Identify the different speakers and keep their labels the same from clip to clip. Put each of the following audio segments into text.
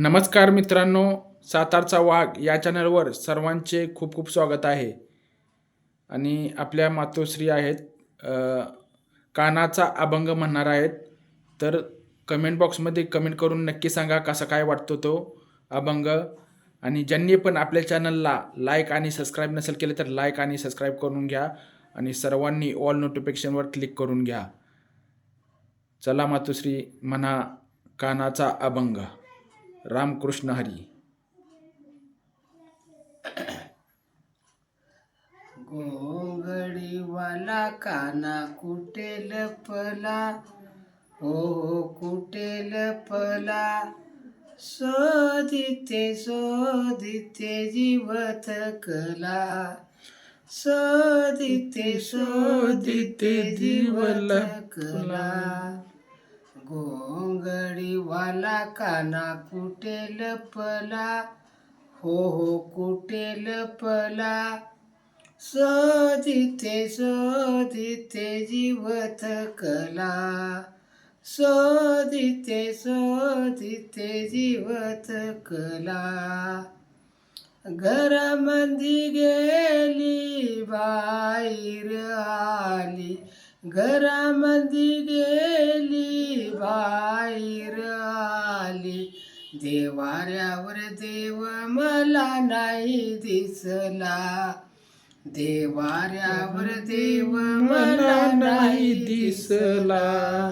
Speaker 1: नमस्कार मित्रांनो सातारचा वाघ या चॅनलवर सर्वांचे खूप खूप स्वागत आहे. आणि आपल्या मातोश्री आहेत कानाचा अभंग म्हणणार आहेत. तर कमेंट बॉक्समध्ये कमेंट करून नक्की सांगा कसा काय वाटतो तो अभंग. आणि ज्यांनी पण आपल्या चॅनलला लाईक आणि सबस्क्राईब नसेल केले तर लाईक आणि सबस्क्राईब करून घ्या. आणि सर्वांनी ऑल नोटिफिकेशनवर क्लिक करून घ्या. चला मातोश्री म्हणा कानाचा अभंग. रामकृष्ण हरी.
Speaker 2: गोंगडीवाला काना कुठे लपला हो, हो कुटेल कुठे लपला शोधिते शोधिते जीवत कला. शोधिते शोधिते जीवत कला. गोंगडीवाला काना कुठे लपला हो हो कुठे लपला शोधिते शोधिते जीवत कला. शोधिते शोधिते जीवत कला. घरामंदी गेली बाहेर आली. घरामंदी गेली बाहेर आली. देवाऱ्यावर देव मला नाही दिसला. देवाऱ्यावर देव मला नाही दिसला.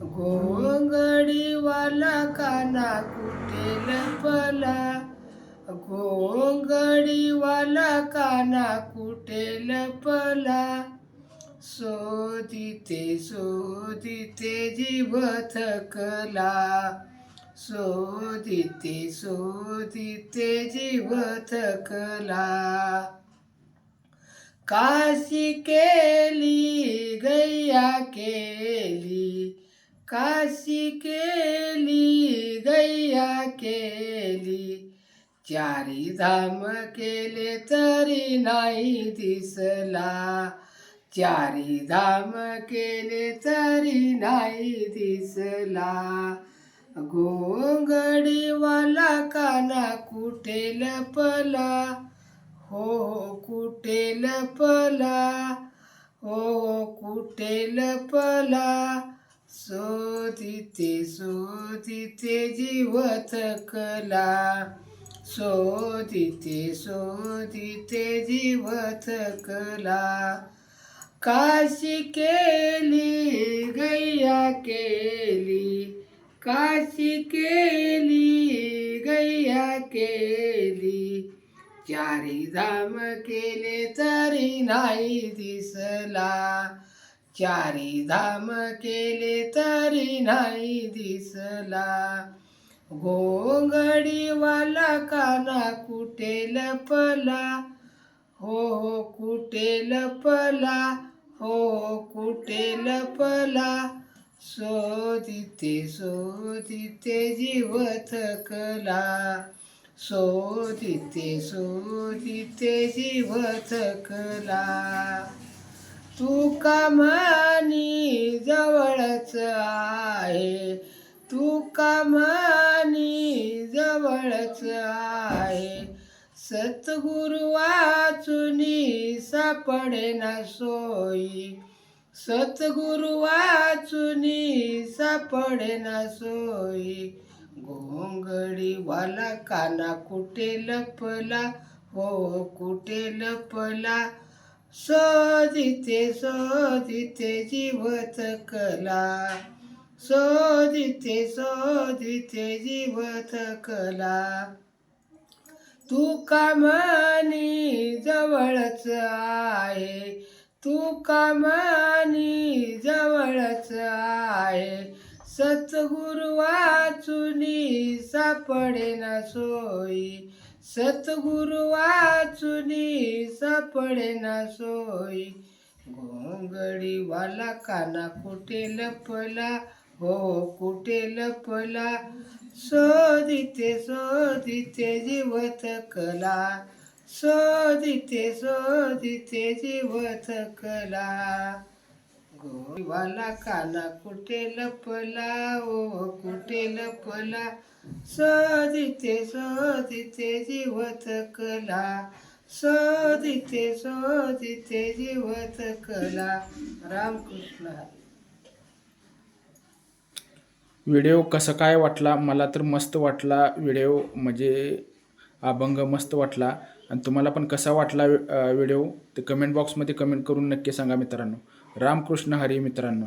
Speaker 2: गोंगडीवाला काना कुठे लपला गोंगडीवाला काना कुठे लपला शोधिते शोधिते जीव थकला शोधिते शोधिते जीव थकला काशी केली गैया केली. काशी केली गैया केली. चारी धाम केले तरी नाही दिसला. चारी धाम केले तरी नाही दिसला. गोंगडीवाला काना कुठे लपला हो हो कुठे लपला हो हो कुठे लपला शोधिते शोधिते जीव थकला शोधिते शोधिते जीव थकला काशी केली गैया केली. काशी केली गैया केली. चारी धाम केले तरी नाही दिसला. चारी धाम केले तरी नाही दिसला. गोंगडीवाला काना कुठे लपला? हो हो कुठे लपला? हो कुठे लपला? शोधिते शोधिते जीव थकला शोधिते शोधिते जीव थकला तू कामानी जवळच आहे? तू कामानी जवळच आहे? सद्गुरु वाचुनी सापडे ना सोयी सद्गुरु वाचुनी सापडे ना सोयी घोंगडी वाला काना कुठे लपला? हो कुठे लपला? शोधिते शोधिते जीवत कला. शोधिते शोधिते जीवत कला. तू कामानी जवळच आहे. तू कामानी जवळच आहे. सतगुरु वाचुनी सापडे ना सोयी सतगुरु वाचुनी सापडे ना सोयी घोंगडीवाला काना कुठे लपला? हो कुठे लपला? शोधिते शोधिते जीवत कला. शोधिते शोधिते जीवत कला. गो काना कुठे लपला? ओ कुठे लपला? शोधिते शोधिते जीवत कला. शोधिते शोधिते जीवत कला. रामकृष्ण हरी.
Speaker 1: व्हिडिओ कसं काय वाटला? मला तर मस्त वाटला व्हिडिओ म्हणजे अभंग मस्त वाटला. आणि तुम्हाला पण कसा वाटला व्हिडिओ? ते कमेंट बॉक्समध्ये कमेंट करून नक्की सांगा मित्रांनो. रामकृष्ण हरी मित्रांनो.